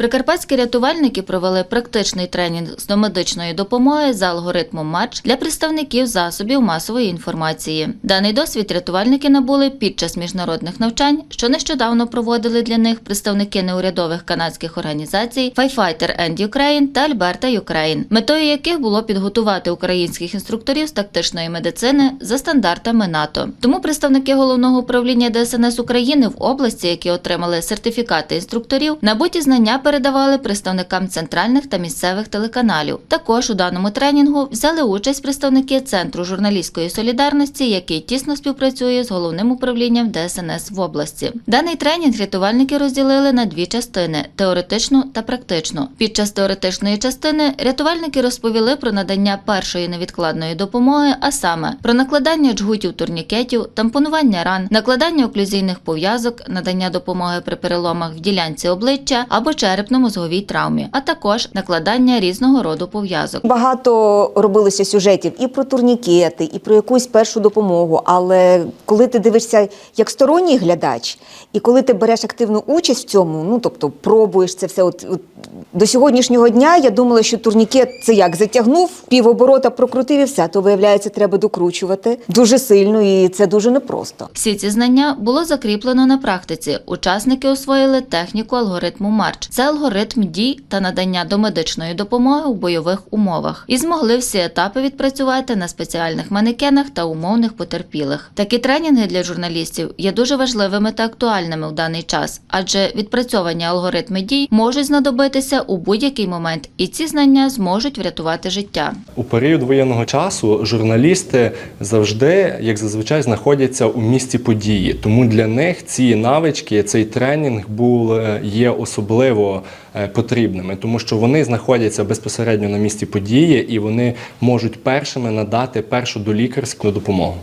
Прикарпатські рятувальники провели практичний тренінг з домедичної допомоги за алгоритмом МАРЧ для представників засобів масової інформації. Даний досвід рятувальники набули під час міжнародних навчань, що нещодавно проводили для них представники неурядових канадських організацій Firefighter and Ukraine та Alberta Ukraine, метою яких було підготувати українських інструкторів з тактичної медицини за стандартами НАТО. Тому представники головного управління ДСНС України в області, які отримали сертифікати інструкторів, набуті знання передавали представникам центральних та місцевих телеканалів. Також у даному тренінгу взяли участь представники Центру журналістської солідарності, який тісно співпрацює з головним управлінням ДСНС в області. Даний тренінг рятувальники розділили на дві частини теоретичну та практичну. Під час теоретичної частини рятувальники розповіли про надання першої невідкладної допомоги, а саме про накладання джгутів турнікетів, тампонування ран, накладання оклюзійних пов'язок, надання допомоги при переломах в ділянці обличчя або черепно-мозговій травмі, а також накладання різного роду пов'язок. Багато робилося сюжетів і про турнікети, і про якусь першу допомогу. Але коли ти дивишся як сторонній глядач, і коли ти береш активну участь в цьому, ну тобто пробуєш це все. От, от до сьогоднішнього дня я думала, що турнікет це як затягнув, півоборота прокрутив і все. То виявляється, треба докручувати дуже сильно, і це дуже непросто. Всі ці знання було закріплено на практиці. Учасники освоїли техніку алгоритму Марч. Це алгоритм дій та надання домедичної допомоги у бойових умовах. І змогли всі етапи відпрацювати на спеціальних манекенах та умовних потерпілих. Такі тренінги для журналістів є дуже важливими та актуальними у даний час, адже відпрацьовані алгоритми дій можуть знадобитися у будь-який момент, і ці знання зможуть врятувати життя. У період воєнного часу журналісти завжди, як зазвичай, знаходяться у місці події. Тому для них ці навички, цей тренінг був е, є особливо е, потрібними, тому що вони знаходяться безпосередньо на місці події і вони можуть першими надати першу долікарську допомогу.